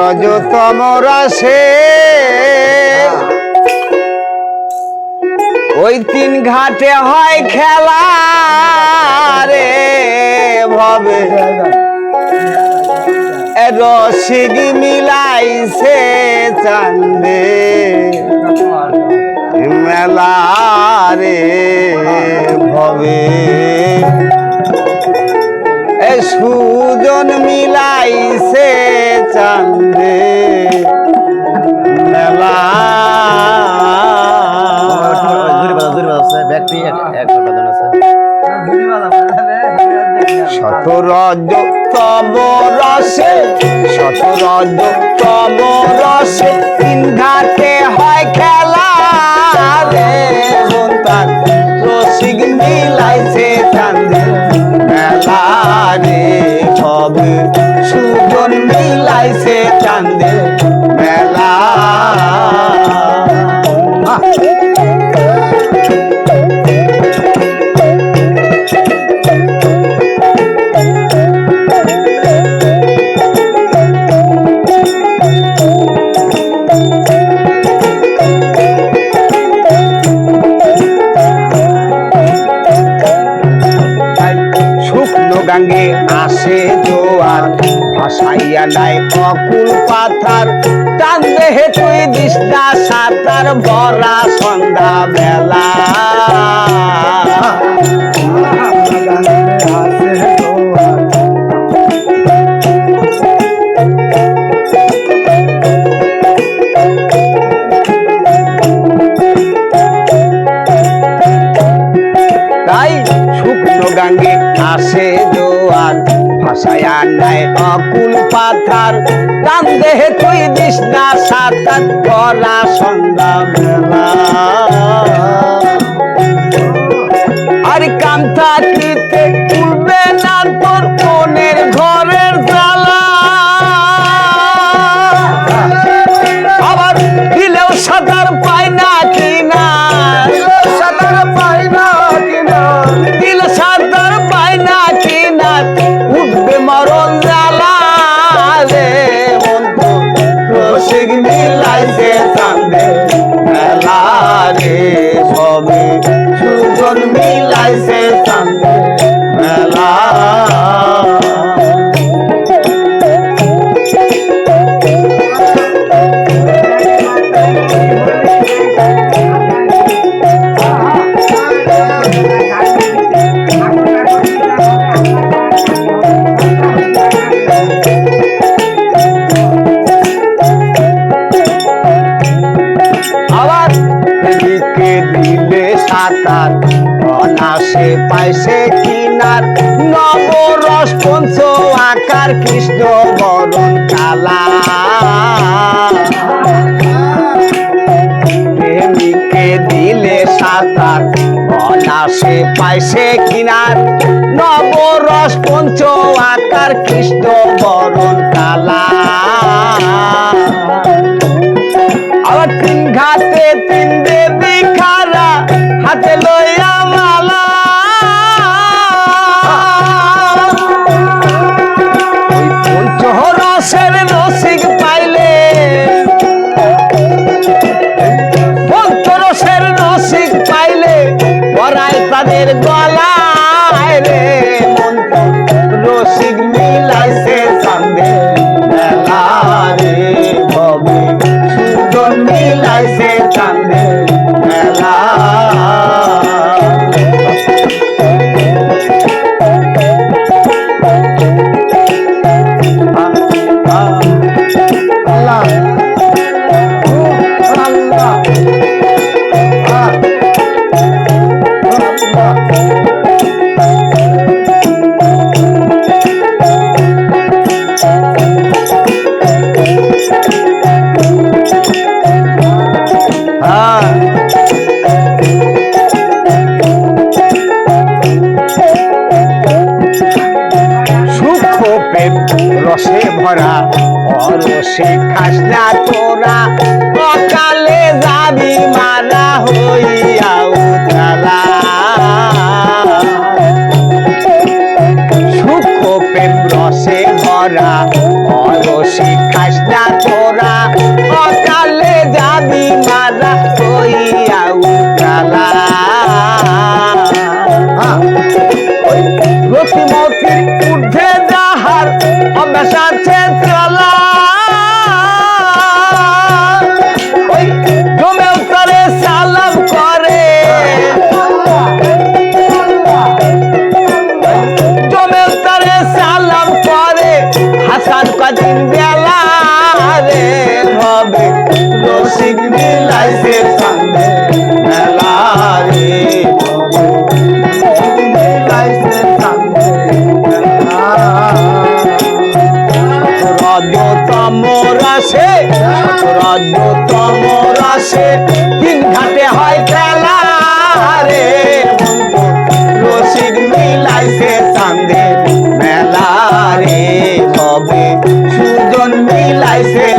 রজতম রসে ওই তিন ঘাটে হয় খেলা রে ভবে। রসিক মিলাইছে চান্দে। মেলা রে ভবে। সুজন মিলাইছে চান্দে মেলা। শতরজ তব রসে শতরজ তব মিলাইছে গাঙ্গে আসে জোয়ার, ভাসাইয়া নাই অকুল পাথার। টান দেহে তুই দিস্তা সাতার ভরা সন্ধ্যা বেলা নাই অকুল পাথার। টান দেহে তুই দিস না সাতার কলা সন্ধ্যা বেলা। আর কাম সবে সুজন সাঁতার অনাসে পাইছে কিনার। নবরস পঞ্চ আকার কৃষ্ণ বরণ কালা। প্রেমিকে দিলে সাঁতার অনাসে পাইছে কিনার। নবরস পঞ্চ আকার কৃষ্ণ বরণ কালা। আবার তিন ঘাটে তিন পরায় খাস না তোরা অকালে যাবি মারা হইয়া উঠালা রতিমতির উঠে যাহার অভ্যাস আছে চলা অমর আসে হয় খেলা রে রসিক মিলাইছে মেলা রে। কবে সুজন মিলাইছে